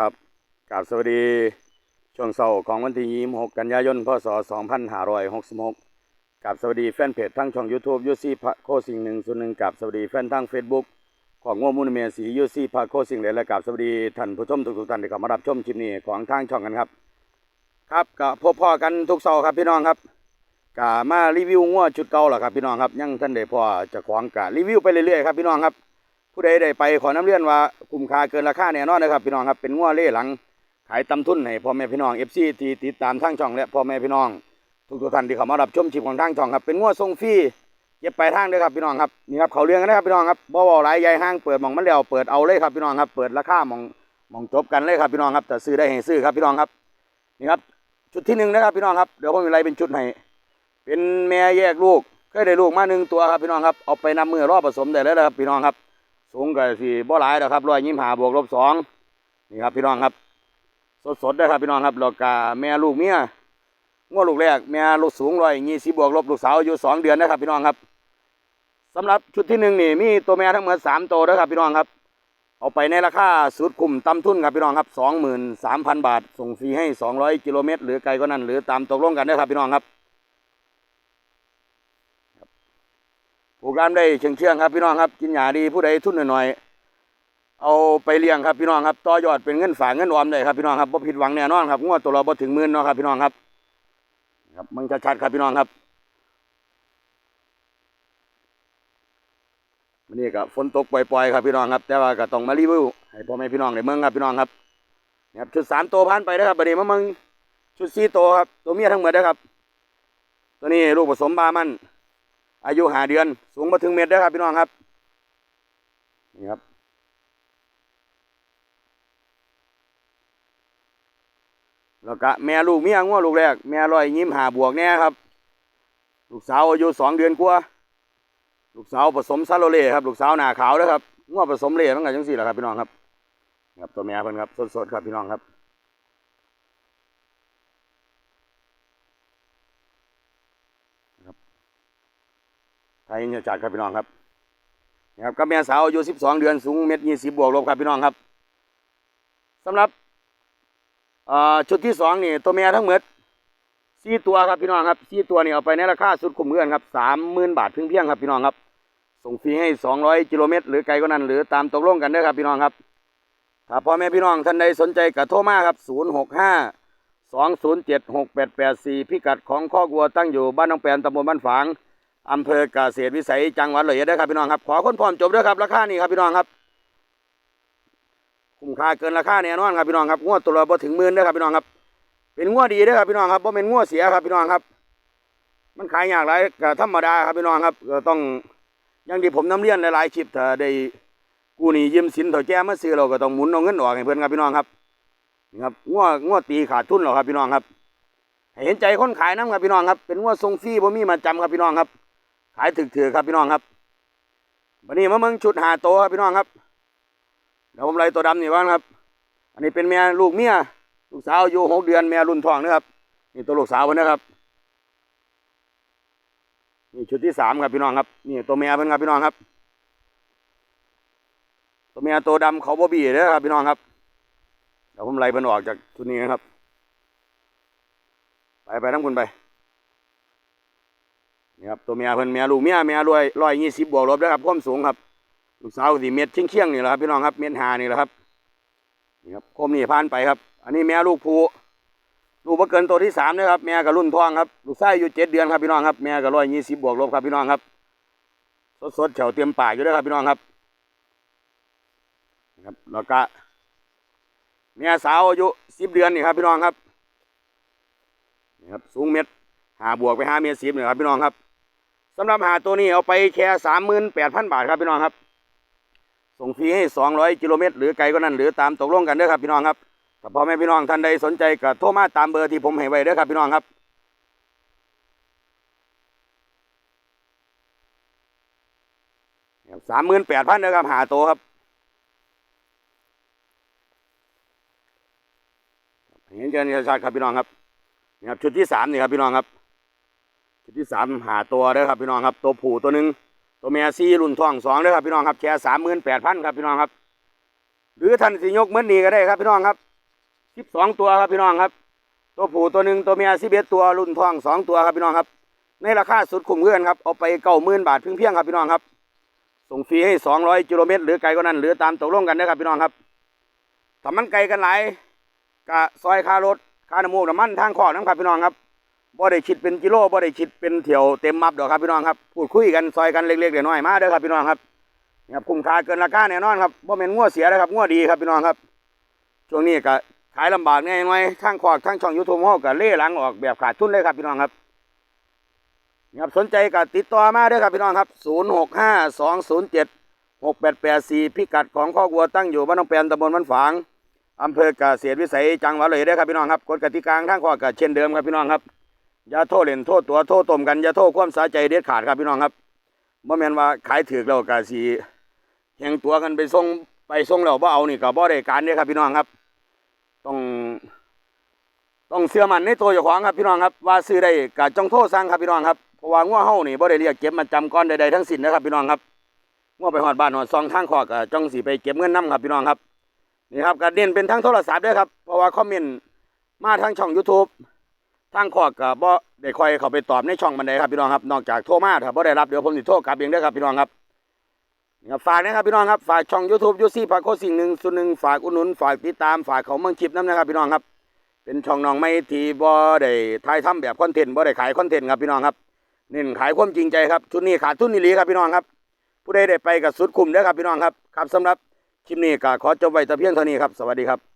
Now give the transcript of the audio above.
ครับกราบสวัสดี ช่วงเสาร์ของวันที่ 26 กันยายน พศ 2566กราบสวัสดีแฟนเพจทั้งช่อง YouTube ยูซี่พระโคสิงหนึ่งส่วนหนึ่งกราบสวัสดีแฟนทั้ง Facebook ของง่วมูลเมียสียูซี่พระโคสิงเลยและกราบสวัสดีท่านผู้ชมทุกๆท่านที่เข้ามารับชมคลิปนี้ของทางช่องกันครับ ครับก็พบพ่อกันทุกเสาร์ครับพี่น้องครับกามารีวิวงัวชุดเก่าแหละครับพี่น้องครับยังท่านได้พอจะของกะรีวิวไปเรื่อยๆครับพี่น้องครับ ผู้ใดได้ไปขอน้ำเลื่อนว่าคุ้มค่าเกินราคาแน่นอนนะครับพี่น้องครับเป็นงัวเล่หลังขายตำทุนให้พ่อแม่พี่น้องเอฟซีที่ติดตามทางช่องและพ่อแม่พี่น้อง ทุกทุกท่านที่เข้ามารับชมชิปของทางช่องครับเป็นงัวทรงฟรีเก็บไปทางเด้อครับพี่น้องครับนี่ครับเขาเรื่องกันนะครับพี่น้องครับบ่บ่หลายใหญ่ห้างเปิดมองมันแล้วเปิดเอาเลยครับพี่น้องครับเปิดราคามองมองจบกันเลยครับพี่น้องครับแต่ซื้อได้ให้ซื้อครับพี่น้องครับนี่ครับชุดที่หนึ่งนะครับพี่น้องครับเดี๋ยวผมมีอะไรเป็นชุดให้เป็นแม่แยกลูกเคยได้ลูกมาหนึ่งตัวครับพี่น้องครับเอาไปนำมือรอบผสมได้แล้วครับพี่น้องครับ สูงก็สี่บ่หลายแล้วครับร้อยยี่ห้าบวกลบสองนี่ครับ พี่น้องครับ สดสดๆนะครับพี่น้องครับแล้วก็แม่ลูกเมียง้อลูกแรกแม่ลูกสูงร้อยยี่สิบบวกลบลูกสาวอายุสองเดือนนะครับ พี่น้องครับสำหรับชุดที่หนึ่งนี่มีตัวแม่ทั้งหมดสามตัวนะครับพี่น้องครับ เอาไปในราคาสุดคุ้มตำทุนครับพี่น้องครับสองหมื่นสามพันบาท ส่งฟรีให้สองร้อยกิโลเมตร หรือไกลก็นั่นหรือตามตกลงกันนะครับพี่น้องครับ ผูกรามได้เชียงเชียงครับพี่น้องครับ กินหยาดีผู้ใดทุนหน่อยๆเอาไปเลี้ยงครับพี่น้องครับต่อยอดเป็นเงินฝากเงินออมได้ครับพี่น้องครับบ่ผิดหวังแน่นอนครับงวดตัวเราบ่ถึงหมื่นเนาะครับพี่น้องครับครับมันชัดๆครับพี่น้องครับวันนี้ก็ฝนตกปล่อยๆครับพี่น้องครับ แต่ว่าก็ต้องมารีวิวให้พ่อแม่พี่น้องได้เมืองครับพี่น้องครับนี่ครับชุดสามตัวผ่านไปนะครับบัดนี้มาเมืองชุดสี่ตัวครับตัวเมียทั้งหมดนะครับ ตัวนี้ลูกผสมบามัน อายุหาเดือน สูงมาถึงเมตรเด้ครับพี่น้องครับ นี่ครับ แล้วก็แม่ลูกเมียงัวลูกแรก แม่ร้อยยิ้มหาบวกแน่ครับ ลูกสาวอายุสองเดือนกว่า ลูกสาวผสมซาโลเล่ครับ ลูกสาวหนาขาวนะครับงัวผสมเล่ตั้งแต่จังสี่แหละครับพี่น้องครับนี่ครับตัวแม่เพิ่นครับ สดๆครับพี่น้องครับ ยเนี่ยจัดครับพี่น้องครับนี่ครับกับแม่สาวอายุ12เดือนสูงเมตรยี่สิบบวกลบครับพี่น้องครับสำหรับอ่อชุดที่สองนี่ตัวแม่ทั้งหมดสี่ตัวครับพี่น้องครับสี่ตัวนี่เอาไปในราคาสุดคุ้มเงินครับสามหมื่นบาทเพียงๆครับพี่น้องครับ ส่งฟรีให้สองร้อยกิโลเมตรหรือไกลกว่านั้นหรือตามตกลงกันเด้ครับพี่น้องครับถ้าพ่อแม่พี่น้องท่านใดสนใจกระโทรมาครับศูนย์หกห้าสองศูนย์เจ็ดหกแปดแปดสี่พิกัดของข้อกวัวตั้งอยู่บ้านหนองแปนตำบลบ้านฝาง อำเภอกเกษตรวิสัยจังหวัดเลยเด้ครับพี่น้องครับ ขอคนพร้อมจบด้อครับราคานี่ครับพี่น้องครับ คุ้มค่าเกินราคาแน่นอนครับพี่น้องครับงวดตัวละบ่ถึงหมื่นเด้ครับพี่น้องครับ เป็นงวดดีเด้ครับพี่น้องครับบ่เป็นงวดเสียครับพี่น้องครับ มันขายยากหลายก็ธรรมดาครับพี่น้องครับก็ต้องอย่างที่ผมนำเรียนหลายๆคลิปถ้าได้กู้หนี้ยืมสินถ่าแก่มาซื้อเราก็ต้องหมุนเอาเงินออกให้เพิ่อนครับพี่น้องครับนี่ครับงวดงวดตีขาดทุนหรอครับพี่น้องครับ เห็นใจคนขายน้ำครับพี่น้องครับ เป็นงวดทรงฟรีบ่มีมาจำครับพี่น้องครับ ขายถึกถือครับพี่น้องครับวันนี้มาเมืองชุดหาโตครับพี่น้องครับเดี๋ยวผมไล่ตัวดำนี่ว่างครับ อันนี้เป็นแม่ลูกเมียลูกสาวอายุหกเดือนแม่รุ่นทองนะครับนี่ตัวลูกสาวเพิ่นนะครับนี่ชุดที่สามครับพี่น้องครับนี่ตัวแม่เพิ่นครับพี่น้องครับ ตัวแม่ตัวดำเขาบ่บี้เด้อครับพี่น้องครับเดี๋ยวผมไล่เพิ่นออกจากชุดนี้นะครับ ไปไปทั้งคุณไป นี่ครับตัวเมียเพิ่นเมียลูกเมียเมียรวยร้อยยี่สิบบวกลบนะครับความสูงครับลูกสาวสี่เมตรเชียงๆนี่แหละครับพี่น้องครับเมตรหานี่แหละครับนี่ครับคมนี่ผ่านไปครับ อันนี้แม่ลูกผูลูกบ่เกินตัวที่สามนะครับแม่กับรุ่นทองครับลูกชายอยู่เจ็ดเดือนครับพี่น้องครับแม่กับร้อยยี่สิบบวกลบครับพี่น้องครับ สดๆเฉาเตรียมป่าอยู่ด้วยครับพี่น้องครับนะครับแล้วก็แม่สาวอายุสิบเดือนนี่ครับพี่น้องครับนี่ครับสูงเมตรหาบวกไปห้าเมตรสิบนี่ครับพี่น้องครับ สำหรับหาตัวนี้เอาไปแค่สามหมื่นแปดพันบาทครับพี่น้องครับ ส่งฟรีให้สองร้อยกิโลเมตรหรือไกลก็นั่นหรือตามตกลงกันเด้อครับพี่น้องครับถ้าพ่อแม่พี่น้องท่านใดสนใจก็โทรมาตามเบอร์ที่ผมให้ไว้เด้อครับพี่น้องครับสามหมื่นแปดพันเด้อครับหาตัวครับเห็นกันชัดๆครับพี่น้องครับนี่ครับชุดที่สามนี่ครับพี่น้องครับ ชุดที่สามหาตัวเด้อครับพี่น้องครับตัวผู้ตัวหนึ่งตัวเมียซีรุ่นทองสองเด้อครับพี่น้องครับแค่สามหมื่นแปดพันครับพี่น้องครับ หรือท่านสิยกเหมือนนี้ก็ได้ครับพี่น้องครับสิบสองตัวครับพี่น้องครับ ตัวผู้ตัวหนึ่งตัวเมียสิบเอ็ดตัวรุ่นทองสองตัวครับพี่น้องครับ ในราคาสุดคุ้มเพื่อนครับเอาไปเก้าหมื่นบาทเพียงๆครับพี่น้องครับ ส่งฟรีให้สองร้อยกิโลเมตรหรือไกลกว่านั้นหรือตามตกลงกันนะครับพี่น้องครับถ้ามันไกลกันหลายกะซอยค่ารถค่าน้ำมูกน้ำมันทางขอน้ำครับพี่น้องครับ บ่ได้คิดเป็นกิโลบ่ได้คิดเป็นเที่ยวเต็มมับดอกครับพี่น้องครับพูดคุยกันซอยกันเล็กๆน้อยๆมาเด้อครับพี่น้องครับนี่ครับคุ้มค่าเกินราคาแน่นอนครับบ่แม่นงัวเสียนะครับงัวดีครับพี่น้องครับ ช่วงนี้ก็ขายลำบากแน่น่อยทางขอกทางช่องยูทูบเฮาก็เล่หลังออกแบบขาดทุนเลยครับพี่น้องครับครับสนใจก็ติดต่อมาเด้อครับพี่น้องครับ 065207 6884 พิกัดของข้อกวัวตั้งอยู่บ้านหนองแปนตำบลบ้านฝางอำเภอเกษตรวิสัยจังหวัดเลยเด้อครับพี่น้องครับกฎกติกาทางข้อก็เช่นเดิมครับพี่น้องครับ อย่าโทษเล่นโทษตัวโทษต้มกันอย่าโทษความสาใจเด็ดขาดครับพี่น้องครับบ่แม่นว่าขายถือแล้วก็สิแข่งตัวกันไปส่งไปส่งแล้วบ่เอานี่ก็บ่ได้การเด้อครับพี่น้องครับ ต้อง ต้องเชื่อมันในตัวเจ้าของครับพี่น้องครับ ว่าซื้อได้ก็จงโทษสั่งครับพี่น้องครับเพราะว่างัวเฮานี่บ่ได้เรียกเก็บมาจำก้อนใดๆทั้งสิ้นนะครับพี่น้องครับงัวไปฮอดบ้านฮอดซองทางคอกก็จงสิไปเก็บเงินนํครับพี่น้องครับนี่ครับก็เน้นเป็นทั้งโทรศัพท์ด้วยครับเพราะว่าคอมเมนต์มาทางช่อง YouTube ทางคอกก็บ่ได้คอยเข้าไปตอบในช่องบันไดครับพี่น้องครับนอกจากโทรมาถ้าบ่ได้รับเดี๋ยวผมสิโทรกลับเองเด้ครับพี่น้องครับนี่ครับฝากนะครับพี่น้องครับฝากช่อง YouTube ยูซี่พาโคสิ่งหนึ่งส่วนหนึ่งฝากอุดหนุนฝากติดตามฝากเขาเมืองคิปน้ำนะครับพี่น้องครับ เป็นช่องน้องไม่ทีบ่ได้ถ่ายทำแบบคอนเทนต์บ่ได้ขายคอนเทนต์ครับพี่น้องครับเน้นขายความจริงใจครับชุดนี้ขาดทุนนี่ลีครับพี่น้องครับผู้ใดได้ไปกับสุดคุ้มเด้อครับพี่น้องครับครับสำหรับคลิปนี้ก็ขอจบไว้แต่เพียงเท่านี้ครับสวัสดีครับ